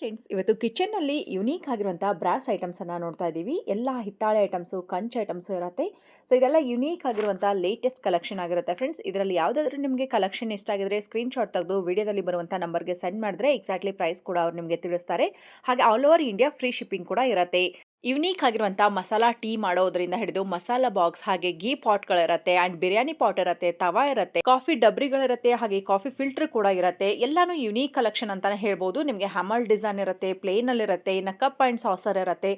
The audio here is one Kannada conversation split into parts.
ಫ್ರೆಂಡ್ಸ್ ಇವತ್ತು ಕಿಚನ್ನಲ್ಲಿ ಯುನೀಕ್ ಆಗಿರುವಂಥ ಬ್ರಾಸ್ ಐಟಮ್ಸನ್ನು ನೋಡ್ತಾ ಇದ್ದೀವಿ. ಎಲ್ಲ ಹಿತ್ತಾಳೆ ಐಟಮ್ಸು ಕಂಚ್ ಐಟಮ್ಸು ಇರುತ್ತೆ. ಸೊ ಇದೆಲ್ಲ ಯುನೀಕ್ ಆಗಿರುವಂಥ ಲೇಟೆಸ್ಟ್ ಕಲೆಕ್ಷನ್ ಆಗಿರುತ್ತೆ ಫ್ರೆಂಡ್ಸ್ ಇದರಲ್ಲಿ ಯಾವುದಾದ್ರೂ ನಿಮಗೆ ಕಲೆಕ್ಷನ್ ಇಷ್ಟ ಆಗಿದ್ರೆ ಸ್ಕ್ರೀನ್ಶಾಟ್ ತೆಗೆದು ವಿಡಿಯೋದಲ್ಲಿ ಬರುವಂಥ ನಂಬರ್ಗೆ ಸೆಂಡ್ ಮಾಡಿದ್ರೆ ಎಕ್ಸಾಕ್ಟ್ಲಿ ಪ್ರೈಸ್ ಕೂಡ ಅವ್ರು ನಿಮಗೆ ತಿಳಿಸ್ತಾರೆ. ಹಾಗೆ all over India free shipping ಕೂಡ ಇರುತ್ತೆ. ಯುನೀಕ್ ಆಗಿರುವಂಥ ಮಸಾಲಾ ಟೀ ಮಾಡೋದ್ರಿಂದ ಹಿಡಿದು ಮಸಾಲಾ ಬಾಕ್ಸ್ ಹಾಗೆ ಗೀ ಪಾಟ್ಗಳಿರುತ್ತೆ ಆ್ಯಂಡ್ ಬಿರಿಯಾನಿ ಪಾಟ್ ಇರುತ್ತೆ, ತವಾ ಇರುತ್ತೆ ಕಾಫಿ ಡಬ್ರಿಗಳಿರುತ್ತೆ ಹಾಗೆ ಕಾಫಿ ಫಿಲ್ಟರ್ ಕೂಡ ಇರುತ್ತೆ. ಎಲ್ಲಾನು ಯುನೀಕ್ ಕಲೆಕ್ಷನ್ ಅಂತಾನೆ ಹೇಳ್ಬೋದು. ನಿಮಗೆ ಹ್ಯಾಮಲ್ ಡಿಸೈನ್ ಇರುತ್ತೆ ಪ್ಲೇನ್ ಅಲ್ಲಿ ಇರುತ್ತೆ ಇನ್ನು ಕಪ್ ಆ್ಯಂಡ್ ಸಾಸರ್ ಇರುತ್ತೆ.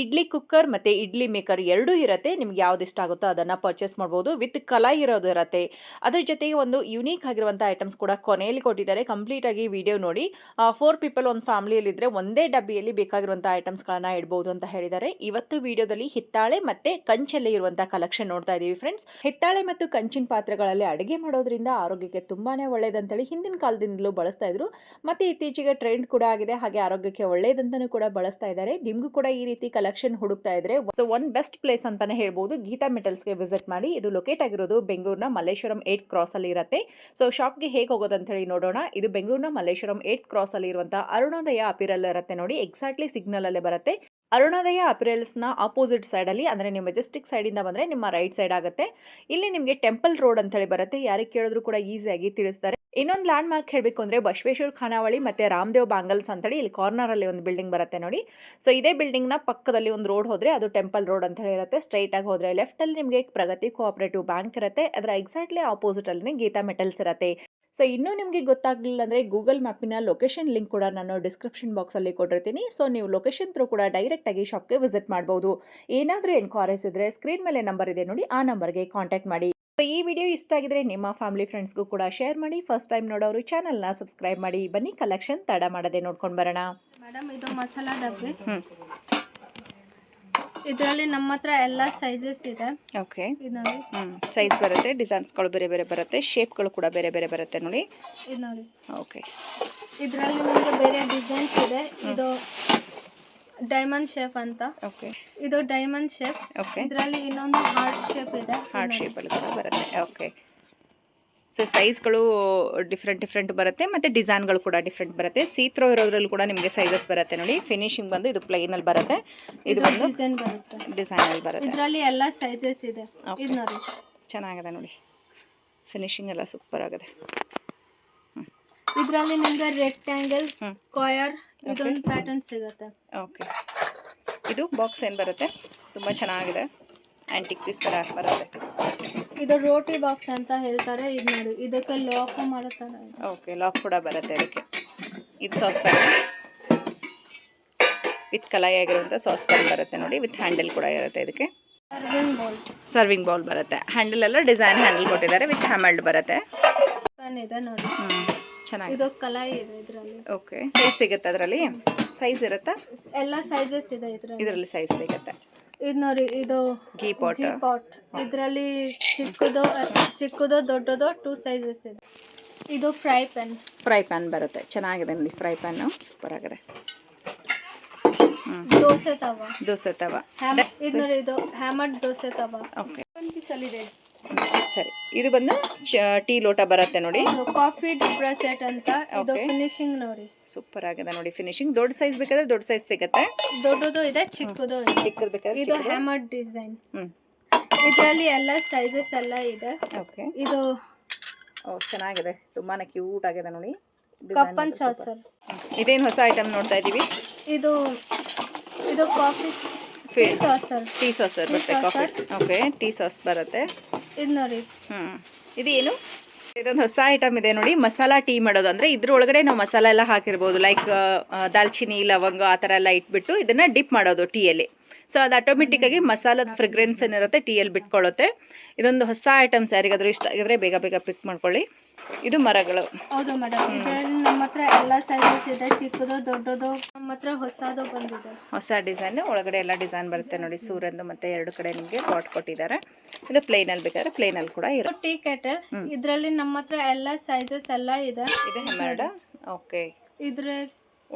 ಇಡ್ಲಿ ಕುಕ್ಕರ್ ಮತ್ತೆ ಇಡ್ಲಿ ಮೇಕರ್ ಎರಡೂ ಇರುತ್ತೆ. ನಿಮ್ಗೆ ಯಾವ್ದು ಇಷ್ಟ ಆಗುತ್ತೋ ಅದನ್ನ ಪರ್ಚೇಸ್ ಮಾಡ್ಬೋದು. ವಿತ್ ಕಲಾ ಇರೋದು ಇರುತ್ತೆ. ಅದ್ರ ಜೊತೆಗೆ ಒಂದು ಯುನೀಕ್ ಆಗಿರುವಂಥ ಐಟಮ್ಸ್ ಕೂಡ ಕೊನೆಯಲ್ಲಿ ಕೊಟ್ಟಿದ್ದಾರೆ. ಕಂಪ್ಲೀಟ್ ಆಗಿ ವಿಡಿಯೋ ನೋಡಿ. ಫೋರ್ ಪೀಪಲ್ ಒಂದು ಫ್ಯಾಮಿಲಿಯಲ್ಲಿ ಇದ್ರೆ ಒಂದೇ ಡಬ್ಬಿಯಲ್ಲಿ ಬೇಕಾಗಿರುವಂಥ ಐಟಮ್ಸ್ಗಳನ್ನ ಇಡ್ಬೋದು ಅಂತ ಹೇಳಿದ್ದಾರೆ. ಇವತ್ತು ವಿಡಿಯೋದಲ್ಲಿ ಹಿತ್ತಾಳೆ ಮತ್ತೆ ಕಂಚಲ್ಲಿ ಇರುವಂಥ ಕಲೆಕ್ಷನ್ ನೋಡ್ತಾ ಇದೀವಿ ಫ್ರೆಂಡ್ಸ್ ಹಿತ್ತಾಳೆ ಮತ್ತು ಕಂಚಿನ ಪಾತ್ರೆಗಳಲ್ಲಿ ಅಡುಗೆ ಮಾಡೋದ್ರಿಂದ ಆರೋಗ್ಯಕ್ಕೆ ತುಂಬಾನೇ ಒಳ್ಳೇದಂತೇಳಿ ಹಿಂದಿನ ಕಾಲದಿಂದಲೂ ಬಳಸ್ತಾ ಇದ್ರು. ಮತ್ತೆ ಇತ್ತೀಚೆಗೆ ಟ್ರೆಂಡ್ ಕೂಡ ಆಗಿದೆ. ಹಾಗೆ ಆರೋಗ್ಯಕ್ಕೆ ಒಳ್ಳೇದಂತಾನೂ ಕೂಡ ಬಳಸ್ತಾ ಇದ್ದಾರೆ. ನಿಮಗೂ ಕೂಡ ಈ ರೀತಿ ಕಲೆಕ್ಷನ್ ಹುಡುಕ್ತಾ ಇದ್ರೆ ಸೊ ಒನ್ ಬೆಸ್ಟ್ ಪ್ಲೇಸ್ ಅಂತಾನೆ ಹೇಳ್ಬೋದು. ಗೀತಾ ಮೆಟಲ್ಸ್ಗೆ ವಿಸಿಟ್ ಮಾಡಿ, ಇದು ಲೊಕೇಟ್ ಆಗಿರೋದು ಬೆಂಗಳೂರಿನ ಮಲ್ಲೇಶ್ವರಂ ಏಟ್ ಕ್ರಾಸ್ ಅಲ್ಲಿ ಇರುತ್ತೆ. ಸೊ ಶಾಪ್ಗೆ ಹೇಗೆ ಹೋಗೋದು ಅಂತ ಹೇಳಿ ನೋಡೋಣ. ಇದು ಬೆಂಗಳೂರಿನ ಮಲ್ಲೇಶ್ವರಂ ಏಟ್ ಕ್ರಾಸ್ ಅಲ್ಲಿ ಇರುವಂತಹ ಅರುಣೋದಯ ಅಪಿರಲ್ ಇರುತ್ತೆ ನೋಡಿ. ಎಕ್ಸಾಕ್ಟ್ಲಿ ಸಿಗ್ನಲ್ ಅಲ್ಲೇ ಬರುತ್ತೆ. ಅರುಣೋದಯ ಅಪಿರಲ್ಸ್ನ ಆಪೋಸಿಟ್ ಸೈಡಲ್ಲಿ ಅಂದರೆ ನಿಮ್ಮ ಮೆಜೆಸ್ಟಿಕ್ ಸೈಡಿಂದ ಬಂದರೆ ನಿಮ್ಮ ರೈಟ್ ಸೈಡ್ ಆಗುತ್ತೆ. ಇಲ್ಲಿ ನಿಮಗೆ ಟೆಂಪಲ್ ರೋಡ್ ಅಂತ ಹೇಳಿ ಬರುತ್ತೆ. ಯಾರಿಗೆ ಕೇಳಿದ್ರು ಕೂಡ ಈಸಿಯಾಗಿ ತಿಳಿಸ್ತಾರೆ. ಇನ್ನೊಂದು ಲ್ಯಾಂಡ್ ಮಾರ್ಕ್ ಹೇಳಬೇಕು ಅಂದರೆ ಬಸವೇಶ್ವರ ಖಾನಾವಳಿ ಮತ್ತು ರಾಮದೇವ್ ಬಾಂಗಲ್ಸ್ ಅಂತೇಳಿ ಇಲ್ಲಿ ಕಾರ್ನರಲ್ಲಿ ಒಂದು ಬಿಲ್ಡಿಂಗ್ ಬರುತ್ತೆ ನೋಡಿ. ಸೊ ಇದೇ ಬಿಲ್ಡಿಂಗ್ನ ಪಕ್ಕದಲ್ಲಿ ಒಂದು ರೋಡ್ ಹೋದರೆ ಅದು ಟೆಂಪಲ್ ರೋಡ್ ಅಂತ ಹೇಳಿರುತ್ತೆ. ಸ್ಟ್ರೈಟಾಗಿ ಹೋದರೆ ಲೆಫ್ಟಲ್ಲಿ ನಿಮಗೆ ಪ್ರಗತಿ ಕೋಆಪರೇಟಿವ್ ಬ್ಯಾಂಕ್ ಇರುತ್ತೆ. ಅದರ ಎಕ್ಸಾಕ್ಟ್ಲಿ ಆಪೋಸಿಟಲ್ಲಿ ಗೀತಾ ಮೆಟಲ್ಸ್ ಇರುತ್ತೆ. ಸೊ ಇನ್ನೂ ನಿಮಗೆ ಗೊತ್ತಾಗಲಿಲ್ಲ ಅಂದರೆ ಗೂಗಲ್ ಮ್ಯಾಪಿನ ಲೊಕೇಶನ್ ಲಿಂಕ್ ಕೂಡ ನಾನು ಡಿಸ್ಕ್ರಿಪ್ಷನ್ ಬಾಕ್ಸಲ್ಲಿ ಕೊಟ್ಟಿರ್ತೀನಿ. ಸೊ ನೀವು ಲೊಕೇಶನ್ ಥ್ರೂ ಕೂಡ ಡೈರೆಕ್ಟಾಗಿ ಶಾಪ್ಗೆ ವಿಸಿಟ್ ಮಾಡ್ಬೋದು. ಏನಾದರೂ ಎನ್ಕ್ವೈರೀಸ್ ಇದ್ದರೆ ಸ್ಕ್ರೀನ್ ಮೇಲೆ ನಂಬರ್ ಇದೆ ನೋಡಿ. ಆ ನಂಬರ್ಗೆ ಕಾಂಟ್ಯಾಕ್ಟ್ ಮಾಡಿ. ಸೊ ಈ ವಿಡಿಯೋ ಇಷ್ಟ ಆಗಿದ್ರೆ ನಿಮ್ಮ ಫ್ಯಾಮಿಲಿ ಫ್ರೆಂಡ್ಸ್ಗೂ ಕೂಡ ಶೇರ್ ಮಾಡಿ. ಫಸ್ಟ್ ಟೈಮ್ ನೋಡೋರು ಚಾನಲ್ನ ಸಬ್ಸ್ಕ್ರೈಬ್ ಮಾಡಿ. ಬನ್ನಿ ಕಲೆಕ್ಷನ್ ತಡ ಮಾಡದೆ ನೋಡ್ಕೊಂಡು ಬರೋಣ. ಮೇಡಮ್ ಇದು ಮಸಾಲಾ ಡಬ್ಬಿ. ಇದರಲ್ಲಿ ನಮ್ಮ ಹತ್ರ ಎಲ್ಲ ಸೈಜಸ್ ಇದೆ. ಓಕೆ ಸೈಜ್ ಬರುತ್ತೆ ಡಿಸೈನ್ಸ್ಗಳು ಬೇರೆ ಬೇರೆ ಬರುತ್ತೆ ಶೇಪ್ಗಳು ಕೂಡ ಬೇರೆ ಬೇರೆ ಬರುತ್ತೆ ನೋಡಿ. ಇದು ನೋಡಿ. ಓಕೆ ಇದರಲ್ಲಿ ನಮಗೆ ಬೇರೆ ಡಿಸೈನ್ಸ್ ಇದೆ. ಇದು ಡೈಮಂಡ್ ಶೇಪ್ ಅಂತ. ಓಕೆ ಇದು ಡೈಮಂಡ್ ಶೇಪ್ ಓಕೆ ಇದರಲ್ಲಿ ಇನ್ನೊಂದು ಹಾರ್ಟ್ ಶೇಪ್ ಇದೆ. ಹಾರ್ಟ್ ಶೇಪಲ್ಲಿ ಕೂಡ ಬರುತ್ತೆ. ಓಕೆ ಸೊ ಸೈಜ್ಗಳು ಡಿಫ್ರೆಂಟ್ ಡಿಫ್ರೆಂಟ್ ಬರುತ್ತೆ ಮತ್ತು ಡಿಸೈನ್ಗಳು ಕೂಡ ಡಿಫ್ರೆಂಟ್ ಬರುತ್ತೆ. ಸೀತ್ರೋ ಇರೋದ್ರಲ್ಲಿ ಕೂಡ ನಿಮಗೆ ಸೈಜಸ್ ಬರುತ್ತೆ ನೋಡಿ. ಫಿನಿಶಿಂಗ್ ಬಂದು ಇದು ಪ್ಲೈನಲ್ಲಿ ಬರುತ್ತೆ. ಇದು ಬಂದು ಡಿಸೈನ್ ಬರುತ್ತೆ. ಡಿಸೈನಲ್ಲಿ ಬರುತ್ತೆ. ಇದರಲ್ಲಿ ಎಲ್ಲ ಸೈಜಸ್ ಇದೆ. ಇದು ನೋಡಿ. ಚೆನ್ನಾಗಿದೆ ನೋಡಿ. ಫಿನಿಶಿಂಗ್ ಎಲ್ಲ ಸೂಪರ್ ಆಗಿದೆ. ಇದರಲ್ಲಿ ನಿಮಗೆ ರೆಕ್ಟ್ಯಾಂಗಲ್. ಸ್ಕ್ವಯರ್ ಇದೊಂದು ಪ್ಯಾಟರ್ನ್ ಸಿಗುತ್ತೆ. ಓಕೆ ಇದು ಬಾಕ್ಸ್ ಏನು ಬರುತ್ತೆ? ತುಂಬ ಚೆನ್ನಾಗಿದೆ. ಆ್ಯಂಟಿಕ್ ಪೀಸ್ ಥರ ಬರುತ್ತೆ. ಇದು ರೋಟಿ ಬಾಕ್ಸ್ ಅಂತ ಹೇಳ್ತಾರೆ. ಇದು ನೋಡಿ ಇದಕ್ಕೆ ಲಾಕ್ ಮಾಡುತ್ತಾರೆ. ಥರ ಓಕೆ ಲಾಕ್ ಕೂಡ ಬರುತ್ತೆ ಅದಕ್ಕೆ ಇದು ಸಾಸ್ ಪ್ಯಾನ್ ವಿತ್ ಕಲಾಯಿ ಆಗಿರುವಂಥ ಸಾಸ್ ಪ್ಯಾನ್ ಬರುತ್ತೆ ನೋಡಿ. ವಿತ್ ಹ್ಯಾಂಡಲ್ ಕೂಡ ಇರುತ್ತೆ ಇದಕ್ಕೆ. ಸರ್ವಿಂಗ್ ಬೌಲ್ ಸರ್ವಿಂಗ್ ಬೌಲ್ ಬರುತ್ತೆ. ಹ್ಯಾಂಡಲ್ ಎಲ್ಲ ಡಿಸೈನ್ ಹ್ಯಾಂಡಲ್ ಕೊಟ್ಟಿದ್ದಾರೆ. ವಿತ್ ಹ್ಯಾಮಲ್ಡ್ ಬರುತ್ತೆ. ಪ್ಯಾನ್ ಇದೆ ನೋಡಿ. ಹ್ಞೂ ಚೆನ್ನಾಗಿದೆ. ಇದು ಕಲಾಯಿ ಇದೆ ಇದರಲ್ಲಿ. ಓಕೆ ಸೈಜ್ ಸಿಗುತ್ತೆ ಅದರಲ್ಲಿ? ಸೈಜ್ ಇರುತ್ತಾ? ಎಲ್ಲ ಸೈಜಸ್ ಇದೆ ಇದರಲ್ಲಿ. ಇದರಲ್ಲಿ ಸೈಜ್ ಸಿಗುತ್ತೆ. ಇದು ನೋಡಿ ಇದು ಗೀ ಪಾಟ್ ಪಾಟ್ ಇದರಲ್ಲಿ ಚಿಕ್ಕದು ಚಿಕ್ಕದು ದೊಡ್ಡದು ಟೂ ಸೈಜಸ್ ಇದೆ. ಇದು ಫ್ರೈ ಪ್ಯಾನ್ ಫ್ರೈ ಪ್ಯಾನ್ ಬರುತ್ತೆ. ಚೆನ್ನಾಗಿದೆ ನೋಡಿ ಫ್ರೈ ಪ್ಯಾನ್ ಸೂಪರ್ ಆಗಿದೆ. ದೋಸೆ ತವ? ದೋಸೆ ತವ. ಇದು ನೋಡಿ ಇದು ಹ್ಯಾಮರ್ಡ್ ದೋಸೆ ತವ? ಓಕೆ ಒಂದು ಪೀಸಲ್ಲಿದೆ ಸರಿ ಇದು ಬಂದು ಟೀ ಲೋಟ ಬರುತ್ತೆ ನೋಡಿ. ಕಾಫಿ ಡಿಬ್ರಾ ಸೆಟ್ ಅಂತ ಇದು ಫಿನಿಶಿಂಗ್ ನೋಡಿ. ಸೂಪರ್ ಆಗಿದೆ ನೋಡಿ ಫಿನಿಶಿಂಗ್ ದೊಡ್ಡ ಸೈಜ್ ಬೇಕಾದ್ರೆ ದೊಡ್ಡ ಸೈಜ್ ಸಿಗುತ್ತೆ. ದೊಡ್ಡದು ಇದೆ ಚಿಕ್ಕದು ಚಿಕ್ಕದು ಬೇಕಾದ್ರೆ ಇದು ಹ್ಯಾಮರ್ ಡಿಸೈನ್ ಹ್ಮ್. ಇದರಲ್ಲಿ ಎಲ್ಲ ಸೈಜಸ್ ಎಲ್ಲ ಇದೆ. ಓಕೆ ಇದು ಓ ಚೆನ್ನಾಗಿದೆ. ತುಂಬಾ ಕ್ಯೂಟ್ ಆಗಿದೆ ನೋಡಿ. ಕಪ್ ಅಂಡ್ ಸಾಸರ್ ಇದೇನು ಹೊಸ ಐಟಮ್ ನೋಡ್ತಾ ಇದ್ದೀವಿ? ಇದು ಇದು ಕಾಫಿ ಸಾಸರ್ ಟೀ ಸಾಸ್ ಬರುತ್ತೆ ಕಾಫಿ. ಓಕೆ ಟೀ ಸಾಸ್ ಬರುತ್ತೆ. ಇದು ನೋಡಿ. ಹ್ಞೂ ಇದೇನು? ಇದೊಂದು ಹೊಸ ಐಟಮ್ ಇದೆ ನೋಡಿ. ಮಸಾಲಾ ಟೀ ಮಾಡೋದು ಅಂದರೆ ಇದ್ರೊಳಗಡೆ ನಾವು ಮಸಾಲಾ ಎಲ್ಲ ಹಾಕಿರ್ಬೋದು. ಲೈಕ್ ದಾಲ್ಚಿನಿ, ಲವಂಗ ಆ ಥರ ಎಲ್ಲ ಇಟ್ಬಿಟ್ಟು ಇದನ್ನು ಡಿಪ್ ಮಾಡೋದು ಟೀಯಲ್ಲಿ ಸೊ ಅದು ಆಟೋಮೆಟಿಕ್ಕಾಗಿ ಮಸಾಲದ ಫ್ರೆಗ್ರೆನ್ಸ್ ಏನಿರುತ್ತೆ ಟೀಯಲ್ಲಿ ಬಿಟ್ಕೊಳ್ಳುತ್ತೆ. ಇದೊಂದು ಹೊಸ ಐಟಮ್ಸ್ ಯಾರಿಗಾದರೂ ಇಷ್ಟ ಆಗಿದ್ರೆ ಬೇಗ ಬೇಗ ಪಿಕ್ ಮಾಡ್ಕೊಳ್ಳಿ. ಇದು ಮರಗಳು. ಹೌದು ಮೇಡಮ್ ಇದರಲ್ಲಿ ನಮ್ಮ ಹತ್ರ ಎಲ್ಲ ಸೈಜಸ್ ಇದೆ ಚಿಕ್ಕದು ದೊಡ್ಡದು. ನಮ್ಮ ಹತ್ರ ಹೊಸದು ಬಂದಿದೆ. ಹೊಸ ಡಿಸೈನ್ ಒಳಗಡೆ ಎಲ್ಲ ಡಿಸೈನ್ ಬರುತ್ತೆ ನೋಡಿ. ಸೂರ್ಯಂದು ಮತ್ತೆ ಎರಡು ಕಡೆ ನಿಮಗೆ ಪಾಟ್ ಕೊಟ್ಟಿದ್ದಾರೆ. ಇದು ಪ್ಲೇನ್ ಅಲ್ಲಿ ಬೇಕಾದ್ರೆ ಪ್ಲೇನ್ ಅಲ್ಲಿ ಕೂಡ ಇರುತ್ತೆ. ಟೀ ಕೆಟಲ್ ಇದರಲ್ಲಿ ನಮ್ಮ ಹತ್ರ ಎಲ್ಲ ಸೈಜಸ್ ಎಲ್ಲ ಇದೆ. ಇದು ಮೇಡಮ್ ಓಕೆ ಇದ್ರ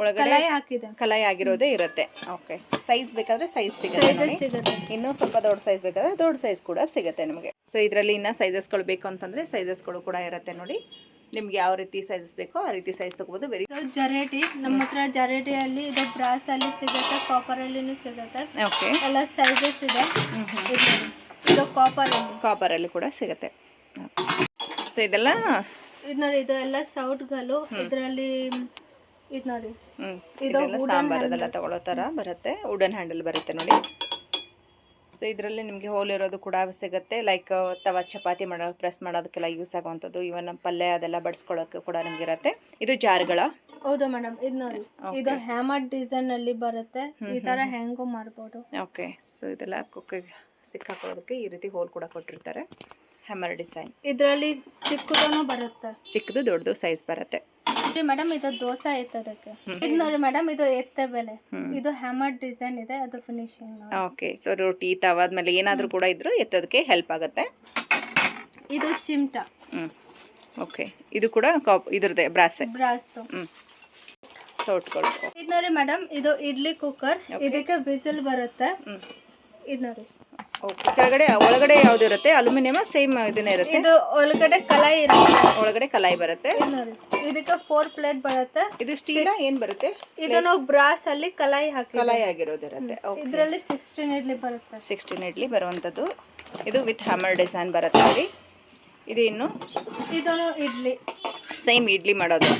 ಒಳಗಡೆ ಕಲಾಯಿ ಹಾಕಿದೆ. ಕಲಾಯಿ ಆಗಿರೋದೇ ಇರುತ್ತೆ. ಓಕೆ ಸೈಜ್ ಬೇಕಾದ್ರೆ ಸೈಜ್ ಸಿಗುತ್ತೆ ಇನ್ನೂ ಸ್ವಲ್ಪ ದೊಡ್ಡ ಸೈಜ್ ಬೇಕಾದ್ರೆ ದೊಡ್ಡ ಸೈಜ್ ಕೂಡ ಸಿಗುತ್ತೆ ನಿಮಗೆ. ಸೊ ಇದರಲ್ಲಿ ಇನ್ನ ಸೈಜಸ್ಗಳು ಬೇಕು ಅಂತಂದ್ರೆ ಸೈಜಸ್ಗಳು ಕೂಡ ಇರುತ್ತೆ ನೋಡಿ. ನಿಮ್ಗೆ ಯಾವ ರೀತಿ ಸೈಜಸ್ ಬೇಕೋ ಆ ರೀತಿ ಸೈಜ್ ತಗೋಬಹುದು ವೆರಿ ಜರೇಟಿ. ನಮ್ಮ ಹತ್ರ ಜರೇಟಿಯಲ್ಲಿ ಇದು ಬ್ರಾಸ್ ಅಲ್ಲಿ ಸಿಗುತ್ತೆ ಕಾಪರ್ ಅಲ್ಲಿನೂ ಸಿಗುತ್ತೆ. ಓಕೆ ಎಲ್ಲ ಸೈಜಸ್ ಇದೆ. ಇದು ಕಾಪರ್ ಕಾಪರ್ ಅಲ್ಲಿ. ಕೂಡ ಸಿಗುತ್ತೆ. ಸೊ ಇದೆಲ್ಲ ಇದು ನೋಡಿ ಇದೆಲ್ಲ ಸೌಟ್ಗಳು. ಇದರಲ್ಲಿ ಇದು ನೋಡಿ. ಇದೆಲ್ಲ ತಗೊಳ್ಳೋ ಥರ ಬರುತ್ತೆ. ವುಡನ್ ಹ್ಯಾಂಡಲ್ ಬರುತ್ತೆ ನೋಡಿ. ಸೊ ಇದರಲ್ಲಿ ನಿಮಗೆ ಹೋಲ್ ಇರೋದು ಕೂಡ ಸಿಗುತ್ತೆ. ಲೈಕ್ ತವ ಚಪಾತಿ ಮಾಡೋ ಪ್ರೆಸ್ ಮಾಡೋದಕ್ಕೆಲ್ಲ ಯೂಸ್ ಆಗುವಂಥದ್ದು ಇವನ್ ಪಲ್ಯ ಅದೆಲ್ಲ ಬಡಿಸ್ಕೊಳ್ಳೋಕೆ ಕೂಡ ನಿಮ್ಗೆ ಇರುತ್ತೆ ಇದು ಜಾರ್ಗಳ. ಹೌದು ಮೇಡಮ್ ಇದು ನೋಡಿ. ಇದು ಹ್ಯಾಮರ್ ಡಿಸೈನ್ ಅಲ್ಲಿ ಬರುತ್ತೆ. ಈ ತರ ಹೆಂಗು ಮಾಡ್ಬೋದು. ಓಕೆ ಸೊ ಇದೆಲ್ಲ ಕುಕ್ಕಿಗೆ ಸಿಕ್ಕಾಕೊಳ್ಳೋದಕ್ಕೆ ಈ ರೀತಿ ಹೋಲ್ ಕೂಡ ಕೊಟ್ಟಿರ್ತಾರೆ. ಹ್ಯಾಮರ್ ಡಿಸೈನ್ ಇದರಲ್ಲಿ ಚಿಕ್ಕದೂ ಬರುತ್ತೆ. ಚಿಕ್ಕದು ದೊಡ್ಡದು ಸೈಜ್ ಬರುತ್ತೆ. ಮೇಡಮ್ ಇದು ದೋಸೆ ಎತ್ತೋದಕ್ಕೆ. ಅದಕ್ಕೆ ಇದು ನೋಡಿ ಮೇಡಮ್ ಇದು ಎತ್ತೆ ಬೆಲೆ. ಇದು ಹ್ಯಾಮರ್ ಡಿಸೈನ್ ಇದೆ ಅದು ಫಿನಿಶಿಂಗ್ ಓಕೆ ಸೊ ರೊಟ್ಟಿ ತವಾದ್ಮೇಲೆ ಏನಾದರೂ ಕೂಡ ಇದ್ರು ಎತ್ತೋದಕ್ಕೆ ಹೆಲ್ಪ್ ಆಗುತ್ತೆ. ಇದು ಚಿಮ್ಟ. ಓಕೆ ಇದು ಕೂಡ ಕಾಪ್ ಬ್ರಾಸ್ ಬ್ರಾಸೆ ಬ್ರಾಸ್ ಹ್ಞೂ ಸೌಟ್ಗಳು ಇದು ನೋಡಿ ಮೇಡಮ್ ಇದು ಇಡ್ಲಿ ಕುಕ್ಕರ್ ಇದಕ್ಕೆ ಬಿಸಿಲ್ ಬರುತ್ತೆ. ಇದು ನೋಡಿ. ಓಕೆ ಕೆಳಗಡೆ ಒಳಗಡೆ ಯಾವ್ದು ಇರುತ್ತೆ? ಅಲ್ಯೂಮಿನಿಯಂ ಸೇಮ್ ಇದನ್ನೇ ಇರುತ್ತೆ? ಇದು ಒಳಗಡೆ ಕಲಾಯಿ ಇರುತ್ತೆ. ಒಳಗಡೆ ಕಲಾಯಿ ಬರುತ್ತೆ. ಇದಕ್ಕೆ ಫೋರ್ ಪ್ಲೇಟ್ ಬರುತ್ತೆ. ಇದು ಸ್ಟೀಲ್ ಏನ್ ಬರುತ್ತೆ? ಇದನ್ನು ಬ್ರಾಸ್ ಅಲ್ಲಿ ಕಲಾಯಿ ಹಾಕಿ ಕಲಾಯಿ ಆಗಿರೋದಿರುತ್ತೆ ಇದರಲ್ಲಿ ಸಿಕ್ಸ್ಟೀನ್ ಇಡ್ಲಿ ಬರುತ್ತೆ. ಸಿಕ್ಸ್ಟೀನ್ ಇಡ್ಲಿ ಬರುವಂಥದ್ದು. ಇದು ವಿತ್ ಹ್ಯಾಮರ್ ಡಿಸೈನ್ ಬರುತ್ತೆ ಅಲ್ಲಿ ಇದು ಇನ್ನು? ಇದನ್ನು ಇಡ್ಲಿ. ಸೇಮ್ ಇಡ್ಲಿ ಮಾಡೋದು.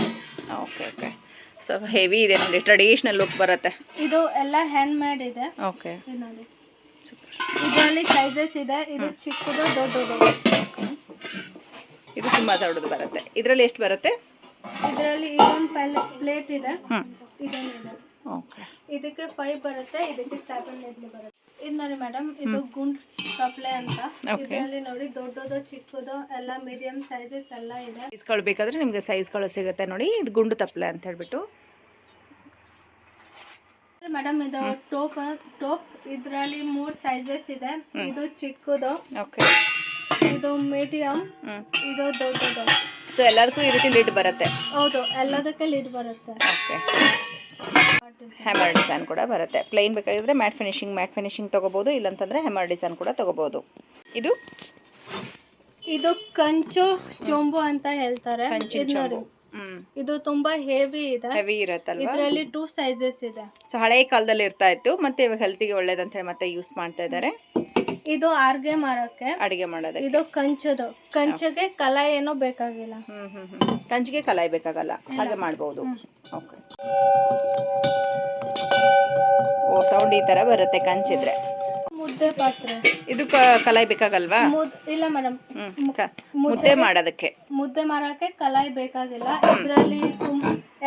ಓಕೆ ಓಕೆ ಸೊ ಹೆವಿ ಇದೆ ನೋಡಿ. ಟ್ರೆಡಿಷ್ನಲ್ ಲುಕ್ ಬರುತ್ತೆ. ಇದು ಎಲ್ಲ ಹ್ಯಾಂಡ್ ಮೇಡ್ ಇದೆ ಓಕೆ ನೋಡಿ. ಇದರಲ್ಲಿ ಸೈಜಸ್ ಇದೆ ಇದು ಚಿಕ್ಕದು ದೊಡ್ಡದು. ಇದು ತುಂಬಾ ದೊಡ್ಡದು ಬರುತ್ತೆ. ಇದರಲ್ಲಿ ಎಷ್ಟು ಬರುತ್ತೆ? ಇದರಲ್ಲಿ ಇದೊಂದು ಪ್ಲೇಟ್ ಇದೆ. ಹ್ಞೂ ಇದೊಂದಿದೆ ಓಕೆ. ಇದಕ್ಕೆ ಫೈವ್ ಬರುತ್ತೆ ಇದಕ್ಕೆ ಸೆವೆನ್ ಇಡ್ಲಿ ಬರುತ್ತೆ. ಇದು ನೋಡಿ ಮೇಡಮ್ ಇದು ಗುಂಡ್ ಕಪ್ಲೆ ಅಂತ. ಇದರಲ್ಲಿ ನೋಡಿ ದೊಡ್ಡದು ಚಿಕ್ಕದು ಎಲ್ಲ ಮೀಡಿಯಂ ಸೈಜಸ್ ಎಲ್ಲ ಇದೆ. ನಿಮ್ಗೆ ನಿಮಗೆ ಸೈಜ್ಗಳು ಸಿಗುತ್ತೆ ನೋಡಿ. ಇದು ಗುಂಡು ತಪ್ಲೆ ಅಂತ ಹೇಳ್ಬಿಟ್ಟು. ಮೇಡಮ್ ಇದು ಟೋಪ್ ಟೋಪ್ ಇದರಲ್ಲಿ ಮೂರ್ ಸೈಜಸ್ ಇದೆ. ಇದು ಚಿಕ್ಕದು ಓಕೆ ಇದು ಮೀಡಿಯಂ ಇದು ದೊಡ್ಡದು. ಸೊ ಎಲ್ಲದಕ್ಕೂ ಈ ರೀತಿ ಲಿಡ್ ಬರುತ್ತೆ? ಹೌದು ಎಲ್ಲದಕ್ಕೆ ಲಿಡ್ ಬರುತ್ತೆ. ಓಕೆ ಹ್ಯಾಮರ್ ಡಿಸೈನ್ ಕೂಡ ಬರುತ್ತೆ. ಪ್ಲೈನ್ ಬೇಕಾಗಿದ್ರೆ ಮ್ಯಾಟ್ ಫಿನಿಶಿಂಗ್ ಮ್ಯಾಟ್ ಫಿನಿಶಿಂಗ್ ತೊಗೋಬೋದು ಇಲ್ಲಂತಂದರೆ ಹ್ಯಾಮರ್ ಡಿಸೈನ್ ಕೂಡ ತೊಗೋಬೋದು. ಇದು? ಇದು ಕಂಚು ಚೊಂಬು ಅಂತ ಹೇಳ್ತಾರೆ. ಚೊಂಬು. ಇದು ತುಂಬಾ ಹೆವಿ ಇದೆ. ಹೆವಿ ಇರುತ್ತಲ್ವಾ? ಇದರಲ್ಲಿ ಟೂ ಸೈಜಸ್ ಇದೆ. ಸೊ ಹಳೆ ಕಾಲದಲ್ಲಿ ಇರ್ತಾ ಇತ್ತು ಮತ್ತೆ ಇವಾಗ ಹೆಲ್ತಿಗೆ ಒಳ್ಳೇದಂತ ಹೇಳಿ ಮತ್ತೆ ಯೂಸ್ ಮಾಡ್ತಾ ಇದ್ದಾರೆ. ಇದು ಆರ್ಗೆ ಮಾರಕ್ಕೆ ಅಡಿಗೆ ಮಾಡೋದಕ್ಕೆ. ಇದು ಕಂಚದು. ಕಂಚಗೆ ಕಲಾ ಏನೋ ಬೇಕಾಗಿಲ್ಲ. ಹ್ಮ್ ಹ್ಮ್ ಹ್ಮ್. ಕಂಚಿಗೆ ಕಲಾಯಿ ಬೇಕಾಗಲ್ಲ. ಹಾಗೆ ಮಾಡ್ಬೋದು. ಓಕೆ ಓ ಸೌಂಡ್ ಈ ತರ ಬರುತ್ತೆ ಕಂಚಿದ್ರೆ. ಮುದ್ದೆ ಪಾತ್ರೆ. ಇದು ಕಲಾಯಿ ಬೇಕಾಗಲ್ವಾ? ಇಲ್ಲ ಮೇಡಮ್ ಮುದ್ದೆ ಮಾಡೋದಕ್ಕೆ. ಮುದ್ದೆ ಮಾರಕ್ಕೆ ಕಲಾಯಿ ಬೇಕಾಗಿಲ್ಲ. ಇದರಲ್ಲಿ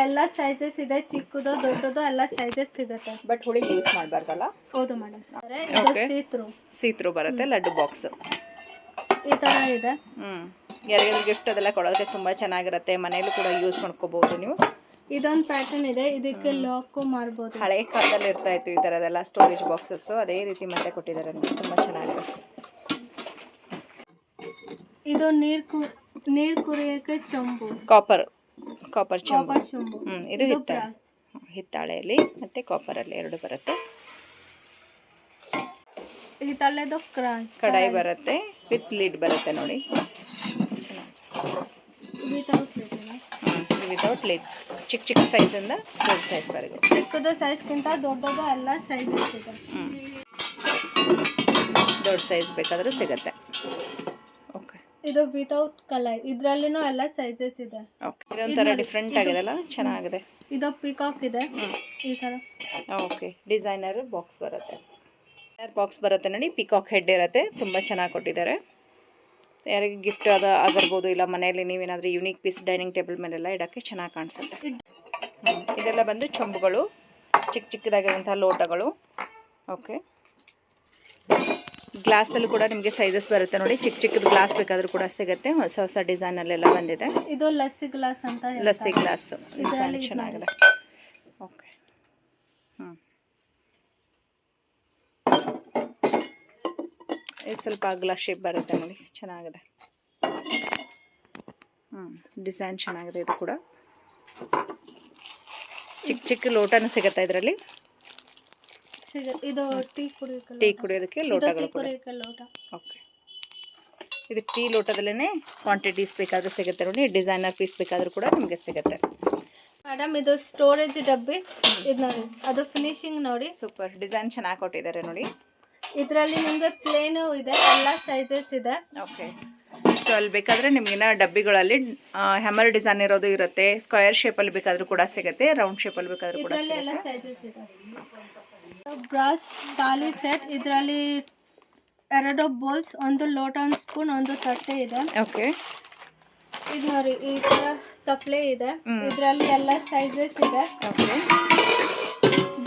ಎಲ್ಲ ಸೈಜಸ್ ಇದೆ ಚಿಕ್ಕದು ದೊಡ್ಡದು ಎಲ್ಲ ಸೈಜಸ್ ಸಿಗುತ್ತೆ ಬಟ್ ಹುಳಿ ಯೂಸ್ ಮಾಡಬಾರ್ದಲ್ಲ? ಹೌದು ಮೇಡಮ್ ಇದು. ಸೀತ್ರು ಸೀತ್ರು ಬರುತ್ತೆ ಲಡ್ಡು ಬಾಕ್ಸ್ ಈ ತರ ಇದೆ. ಹ್ಞೂ ಯಾರಿಗಾದ್ರೂ ಗಿಫ್ಟ್ ಅದೆಲ್ಲ ಕೊಡೋದಕ್ಕೆ ತುಂಬ ಚೆನ್ನಾಗಿರುತ್ತೆ. ಮನೇಲೂ ಕೂಡ ಯೂಸ್ ಮಾಡ್ಕೋಬೋದು ನೀವು. ಇದೊಂದು ಪ್ಯಾಟರ್ನ್ ಇದೆ. ಇದಕ್ಕೆ ಲಾಕು ಮಾಡ್ಬೋದು. ಹಳೆ ಕಾಲದಲ್ಲಿ ಇರ್ತಾ ಇತ್ತು ಈ ತರದೆಲ್ಲ ಸ್ಟೋರೇಜ್ ಬಾಕ್ಸಸ್ಸು ಅದೇ ರೀತಿ ಮತ್ತೆ ಕೊಟ್ಟಿದ್ದಾರೆ. ತುಂಬಾ ತುಂಬ ಚೆನ್ನಾಗಿದೆ ಇದು ನೀರ್ ಕು ನೀರ್ ಕುರಿಯಕ್ಕೆ ಚಂಬು. ಕಾಪರ್ ಕಾಪರ್ ಚಂಬು. ಕಾಪರ್ ಚಂಬು. ಹ್ಞೂ ಇದು ಹಿತ್ತಾಳೆಯಲ್ಲಿ ಮತ್ತೆ ಕಾಪರ್ ಅಲ್ಲಿ ಹಿತ್ತಾಳೆಯಲ್ಲಿ ಮತ್ತು ಕಾಪರಲ್ಲಿ ಎರಡು ಬರುತ್ತೆ. ಹಿತ್ತಾಳೆದು ಕಡಾಯಿ ಬರುತ್ತೆ. ವಿತ್ ಲಿಡ್ ಬರುತ್ತೆ ನೋಡಿ. ಚೆನ್ನಾಗಿ. ವಿತೌಟ್ ಲಿಡ್ ಚಿಕ್ಕ ಚಿಕ್ಕ ಸೈಜಿಂದ ದೊಡ್ಡ ಸೈಜ್ವರೆಗೂ ಚಿಕ್ಕದ ಸೈಜ್ಗಿಂತ ದೊಡ್ಡದು ಎಲ್ಲ ಸೈಜ್ ಇದೆ ಹ್ಞೂ ದೊಡ್ಡ ಸೈಜ್ ಬೇಕಾದರೂ ಸಿಗುತ್ತೆ. ಓಕೆ ಇದು ವಿತೌಟ್ ಕಲರ್. ಇದ್ರಲ್ಲಿನೂ ಎಲ್ಲ ಸೈಜಸ್ ಇದೆ. ಓಕೆ ಇದೊಂಥರ ಡಿಫ್ರೆಂಟ್ ಆಗಿದೆಲ್ಲ ಚೆನ್ನಾಗಿದೆ. ಇದು ಪಿಕಾಕ್ ಇದೆ. ಈ ತರ. ಓಕೆ ಡಿಸೈನರ್ ಬಾಕ್ಸ್ ಬರುತ್ತೆ. ಬಾಕ್ಸ್ ಬರುತ್ತೆ ನೋಡಿ. ಪಿಕಾಕ್ ಹೆಡ್ ಇರುತ್ತೆ. ತುಂಬ ಚೆನ್ನಾಗಿ ಕೊಟ್ಟಿದ್ದಾರೆ. ಯಾರಿಗೆ ಗಿಫ್ಟ್ ಅದ ಆಗಿರ್ಬೋದು ಇಲ್ಲ ಮನೆಯಲ್ಲಿ ನೀವೇನಾದರೂ ಯೂನಿಕ್ ಪೀಸ್ ಡೈನಿಂಗ್ ಟೇಬಲ್ ಮೇಲೆಲ್ಲ ಇಡೋಕ್ಕೆ ಚೆನ್ನಾಗಿ ಕಾಣಿಸುತ್ತೆ. ಇದೆಲ್ಲ ಬಂದು ಚೊಂಬುಗಳು ಚಿಕ್ಕ ಚಿಕ್ಕದಾಗಿರುವಂತಹ ಲೋಟಗಳು. ಓಕೆ ಗ್ಲಾಸಲ್ಲೂ ಕೂಡ ನಿಮಗೆ ಸೈಜಸ್ ಬರುತ್ತೆ ನೋಡಿ. ಚಿಕ್ಕ ಚಿಕ್ಕದು ಗ್ಲಾಸ್ ಬೇಕಾದರೂ ಕೂಡ ಸಿಗುತ್ತೆ. ಹೊಸ ಹೊಸ ಡಿಸೈನಲ್ಲೆಲ್ಲ ಬಂದಿದೆ. ಇದು ಲಸ್ಸಿ ಗ್ಲಾಸ್ ಅಂತ ಲಸ್ಸಿ ಗ್ಲಾಸ್ ಡಿಸೈನ್ ಚೆನ್ನಾಗಿದೆ ಓಕೆ ಹ್ಞೂ ಇದು ಸ್ವಲ್ಪ ಅಗಲ ಶೇಪ್ ಬರುತ್ತೆ ನೋಡಿ ಚೆನ್ನಾಗಿದೆ. ಹ್ಞೂ ಡಿಸೈನ್ ಚೆನ್ನಾಗಿದೆ ಇದು ಕೂಡ. ಚಿಕ್ಕ ಚಿಕ್ಕ ಲೋಟನೂ ಸಿಗುತ್ತೆ ಇದರಲ್ಲಿ? ಇದು ಟೀ. ಕುಡಿಯೋದಕ್ಕೆ ಲೋಟಗಳು ಕೂಡ. ಓಕೆ ಇದು ಟೀ ಲೋಟದಲ್ಲೇ ಕ್ವಾಂಟಿಟೀಸ್ ಬೇಕಾದರೂ ಸಿಗುತ್ತೆ ನೋಡಿ ಡಿಸೈನರ್ ಪೀಸ್ ಬೇಕಾದರೂ ಕೂಡ ನಿಮಗೆ ಸಿಗುತ್ತೆ. ಮೇಡಮ್ ಇದು ಸ್ಟೋರೇಜ್ ಡಬ್ಬಿ. ಇದು ನೋಡಿ ಅದು ಫಿನಿಶಿಂಗ್ ನೋಡಿ. ಸೂಪರ್ ಡಿಸೈನ್ ಚೆನ್ನಾಗಿ ಕೊಟ್ಟಿದ್ದಾರೆ ನೋಡಿ. ಇದರಲ್ಲಿ ನಿಮಗೆ ಪ್ಲೇನು ಇದೆ ಎಲ್ಲ ಸೈಜಸ್ ಇದೆ. ಓಕೆ ಸೊ ಅಲ್ಲಿ ಬೇಕಾದರೆ ನಿಮಗಿನ್ನ ಡಬ್ಬಿಗಳಲ್ಲಿ ಹ್ಯಾಮರ್ ಡಿಸೈನ್ ಇರೋದು ಇರುತ್ತೆ ಸ್ಕ್ವೇರ್ ಶೇಪಲ್ಲಿ ಬೇಕಾದರೂ ಕೂಡ ಸಿಗುತ್ತೆ ರೌಂಡ್ ಶೇಪಲ್ಲಿ ಬೇಕಾದರೂ ಕೂಡ ಇದರಲ್ಲಿ ಎಲ್ಲ ಸೈಜಸ್ ಇದೆ. ಬ್ರಾಸ್ ಖಾಲಿ ಸೆಟ್ ಇದರಲ್ಲಿ ಎರಡು ಬೋಲ್ಸ್ ಒಂದು ಲೋಟ ಒಂದು ಸ್ಪೂನ್ ಒಂದು ತಟ್ಟೆ ಇದೆ. ಓಕೆ ಇದು ನೋಡಿ ಈ ಥರ ತಪ್ಪಲೆ ಇದೆ. ಇದರಲ್ಲಿ ಎಲ್ಲ ಸೈಜಸ್ ಇದೆ. ಓಕೆ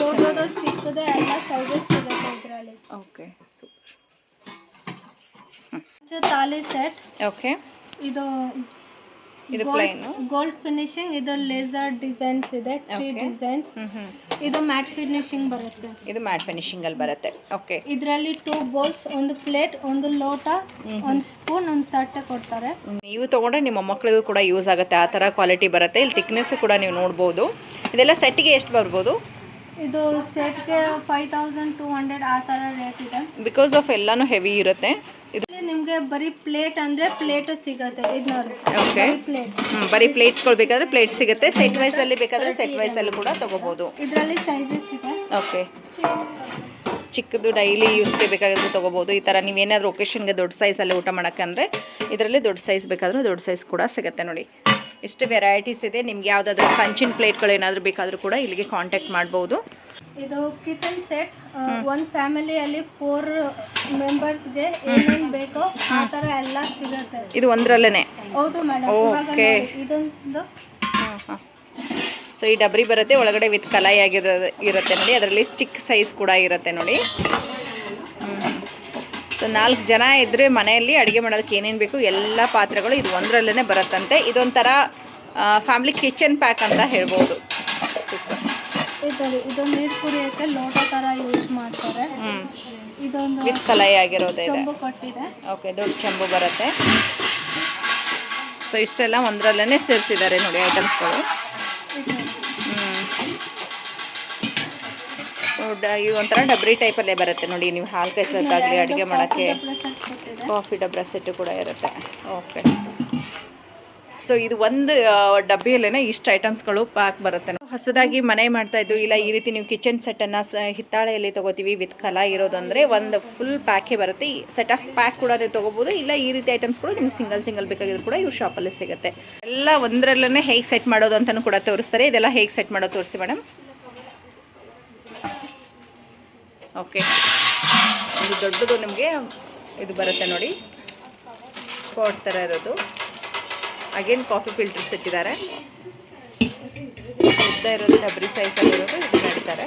ದೊಡ್ಡ ಚಿಕ್ಕದು ಎಲ್ಲ sizes okay super. Thali set okay. ಇದು ಇದು ಗೋಲ್ಡ್ ಫಿನಿಶಿಂಗ್ ಇದು ಲೇಸರ್ ಡಿಸೈನ್ಸ್ ಇದೆ ಟ್ರೀ Okay. ಡಿಸೈನ್ಸ್ ಹ್ಞೂ ಹ್ಞೂ ಇದು ಮ್ಯಾಟ್ ಫಿನಿಶಿಂಗ್ ಬರುತ್ತೆ. ಇದು ಮ್ಯಾಟ್ ಫಿನಿಶಿಂಗಲ್ಲಿ ಬರುತ್ತೆ. ಓಕೆ ಇದರಲ್ಲಿ ಟೂ ಬೌಲ್ಸ್ ಒಂದು ಪ್ಲೇಟ್ ಒಂದು ಲೋಟ ಒಂದು ಸ್ಪೂನ್ ಒಂದು ತಟ್ಟೆ ಕೊಡ್ತಾರೆ. ನೀವು ತೊಗೊಂಡ್ರೆ ನಿಮ್ಮ ಮಕ್ಕಳಿಗೂ ಕೂಡ ಯೂಸ್ ಆಗುತ್ತೆ. ಆ ಥರ ಕ್ವಾಲಿಟಿ ಬರುತ್ತೆ. ಇಲ್ಲಿ ಥಿಕ್ನೆಸ್ ಕೂಡ ನೀವು ನೋಡ್ಬೋದು. ಇದೆಲ್ಲ ಸೆಟ್ಗೆ ಎಷ್ಟು ಬರ್ಬೋದು? ಇದು ಸೆಟ್ಗೆ ಫೈವ್ ತೌಸಂಡ್ ಟೂ ಹಂಡ್ರೆಡ್ ಆ ಥರ ರೇಟ್ ಇದೆ. ಬಿಕಾಸ್ ಆಫ್ ಎಲ್ಲಾನು ಹೆವಿ ಇರುತ್ತೆ. ಇದರಲ್ಲಿ ಇಲ್ಲಿ ನಿಮಗೆ ಬರೀ ಪ್ಲೇಟ್ ಅಂದ್ರೆ ಪ್ಲೇಟ್ ಸಿಗುತ್ತೆ. ಇದು ನೋಡಿ. ಓಕೆ ಪ್ಲೇಟ್ ಬರೀ ಪ್ಲೇಟ್ಸ್ಗಳು ಬೇಕಾದ್ರೆ ಪ್ಲೇಟ್ ಸಿಗುತ್ತೆ. ಸೆಟ್ ವೈಸ್ ಅಲ್ಲಿ ಬೇಕಾದ್ರೆ ಸೆಟ್ ವೈಸಲ್ಲಿ ಕೂಡ ತಗೋಬಹುದು ಇದರಲ್ಲಿ ಸೈಜಸ್ ಇದೆ. ಓಕೆ ಚಿಕ್ಕದು ಡೈಲಿ ಯೂಸ್ಗೆ ಬೇಕಾಗಿದ್ದು ತೊಗೋಬೋದು. ಈ ಥರ ನೀವೇನಾದರೂ ಒಕೇಶನ್ಗೆ ದೊಡ್ಡ ಸೈಜಲ್ಲಿ ಊಟ ಮಾಡೋಕ್ಕಂದ್ರೆ ಇದರಲ್ಲಿ ದೊಡ್ಡ ಸೈಜ್ ಬೇಕಾದರೂ ದೊಡ್ಡ ಸೈಜ್ ಕೂಡ ಸಿಗುತ್ತೆ ನೋಡಿ. ಇಷ್ಟು ವೆರೈಟೀಸ್ ಇದೆ. ನಿಮ್ಗೆ ಯಾವುದಾದ್ರೂ ಕಂಚಿನ ಪ್ಲೇಟ್ಗಳು ಏನಾದ್ರು ಬೇಕಾದರೂ ಕೂಡ ಇಲ್ಲಿಗೆ ಕಾಂಟ್ಯಾಕ್ಟ್ ಮಾಡಬಹುದು ಇದು ಕಿಚನ್ ಸೆಟ್ ಒಂದು ಫ್ಯಾಮಿಲಿಯಲ್ಲಿ ಫೋರ್ ಮೆಂಬರ್ಸ್ಗೆ ಏನೇನು ಬೇಕೋ ಆ ಥರ ಎಲ್ಲ ಸಿಗುತ್ತೆ. ಇದು ಒಂದರಲ್ಲೇ ಹೌದು ಮೇಡಮ್ ಓಕೆ. ಇದೊಂದು ಸೊ ಈ ಡಬ್ರಿ ಬರುತ್ತೆ ಒಳಗಡೆ ವಿತ್ ಕಲಾಯಿ ಆಗಿರೋ ಇರುತ್ತೆ ನೋಡಿ. ಅದರಲ್ಲಿ ಸ್ಟಿಕ್ ಸೈಜ್ ಕೂಡ ಇರುತ್ತೆ ನೋಡಿ. ಸೊ ನಾಲ್ಕು ಜನ ಇದ್ದರೆ ಮನೆಯಲ್ಲಿ ಅಡುಗೆ ಮಾಡೋದಕ್ಕೆ ಏನೇನು ಬೇಕು ಎಲ್ಲ ಪಾತ್ರೆಗಳು ಇದು ಒಂದರಲ್ಲೇ ಬರುತ್ತಂತೆ. ಇದೊಂಥರ ಫ್ಯಾಮಿಲಿ ಕಿಚನ್ ಪ್ಯಾಕ್ ಅಂತ ಹೇಳ್ಬೋದು. ಸೂಪರ್ ಇದು ನೀರು ಕುಡಿಯೋಕ್ಕೆ ಲೋಟ ಥರ ಯೂಸ್ ಮಾಡ್ತಾರೆ. ಇದೊಂದು ವಿತ್ ಕಲಾಯಿ ಆಗಿರೋದೇ ಕೊಟ್ಟಿದೆ. ಓಕೆ ದೊಡ್ಡ ಚೆಂಬು ಬರುತ್ತೆ. ಸೊ ಇಷ್ಟೆಲ್ಲ ಒಂದರಲ್ಲೇ ಸೇರಿಸಿದ್ದಾರೆ ನೋಡಿ ಐಟಮ್ಸ್ಗಳು ಈ ಒಂಥರ ಡಬ್ರಿ ಟೈಪಲ್ಲೇ ಬರುತ್ತೆ ನೋಡಿ, ನೀವು ಹಾಲು ಕಾಯಿಸೋದಾಗಲಿ ಅಡುಗೆ ಮಾಡೋಕ್ಕೆ ಕಾಫಿ ಡಬ್ರ ಸೆಟ್ಟು ಕೂಡ ಇರುತ್ತೆ. ಓಕೆ ಸೊ ಇದು ಒಂದು ಡಬ್ಬಿಯಲ್ಲೇ ಇಷ್ಟು ಐಟಮ್ಸ್ಗಳು ಪ್ಯಾಕ್ ಬರುತ್ತೆ. ಹೊಸದಾಗಿ ಮನೆ ಮಾಡ್ತಾ ಇದ್ದು, ಇಲ್ಲ ಈ ರೀತಿ ನೀವು ಕಿಚನ್ ಸೆಟ್ಟನ್ನು ಹಿತ್ತಾಳೆಯಲ್ಲಿ ತೊಗೋತೀವಿ ವಿತ್ ಕಲಾ ಇರೋದು ಅಂದರೆ ಒಂದು ಫುಲ್ ಪ್ಯಾಕೇ ಬರುತ್ತೆ. ಈ ಸೆಟ್ ಆಫ್ ಪ್ಯಾಕ್ ಕೂಡ ನೀವು ತೊಗೋಬೋದು, ಇಲ್ಲ ಈ ರೀತಿ ಐಟಮ್ಸ್ಗಳು ನಿಮ್ಗೆ ಸಿಂಗಲ್ ಸಿಂಗಲ್ ಬೇಕಾಗಿದ್ರು ಕೂಡ ಇವ್ರ ಶಾಪಲ್ಲಿ ಸಿಗುತ್ತೆ. ಎಲ್ಲ ಒಂದರಲ್ಲೇ ಹೇಗೆ ಸೆಟ್ ಮಾಡೋದು ಅಂತಲೂ ಕೂಡ ತೋರಿಸ್ತಾರೆ. ಇದೆಲ್ಲ ಹೇಗೆ ಸೆಟ್ ಮಾಡೋದು ತೋರಿಸಿ ಮೇಡಮ್ ಓಕೆ. ಇದು ದೊಡ್ಡದು ನಿಮಗೆ ಇದು ಬರುತ್ತೆ ನೋಡಿ. ಪಾಟ್ ಥರ ಇರೋದು. ಅಗೇನ್ ಕಾಫಿ ಫಿಲ್ಟರ್ಸ್ ಇಟ್ಟಿದ್ದಾರೆ ಉದ್ದ ಇರೋದು ಡಬ್ರಿ ಸೈಜಲ್ಲಿ ಇರೋದು ಇದು ನಡೀತಾರೆ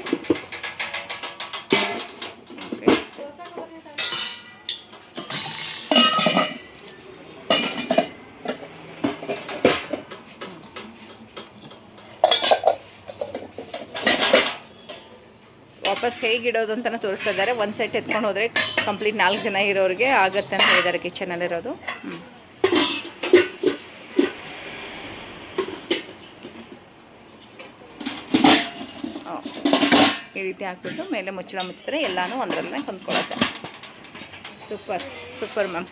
ವಾಪಸ್ ಹೇಗೆ ಇಡೋದು ಅಂತಲೂ ತೋರಿಸ್ತಾ ಇದ್ದಾರೆ. ಒಂದು ಸೆಟ್ ಎತ್ಕೊಂಡು ಹೋದರೆ ಕಂಪ್ಲೀಟ್ ನಾಲ್ಕು ಜನ ಇರೋರಿಗೆ ಆಗುತ್ತೆ ಅಂತ ಹೇಳಿದ್ದಾರೆ ಕಿಚನಲ್ಲಿರೋದು ಈ ರೀತಿ ಹಾಕ್ಬಿಟ್ಟು ಮೇಲೆ ಮುಚ್ಚಳ ಮುಚ್ಚಿದ್ರೆ ಎಲ್ಲನೂ ಒಂದರಲ್ಲೇ ಹೊಂದ್ಕೊಳ್ಳುತ್ತೆ ಸೂಪರ್ ಸೂಪರ್ ಮ್ಯಾಮ್.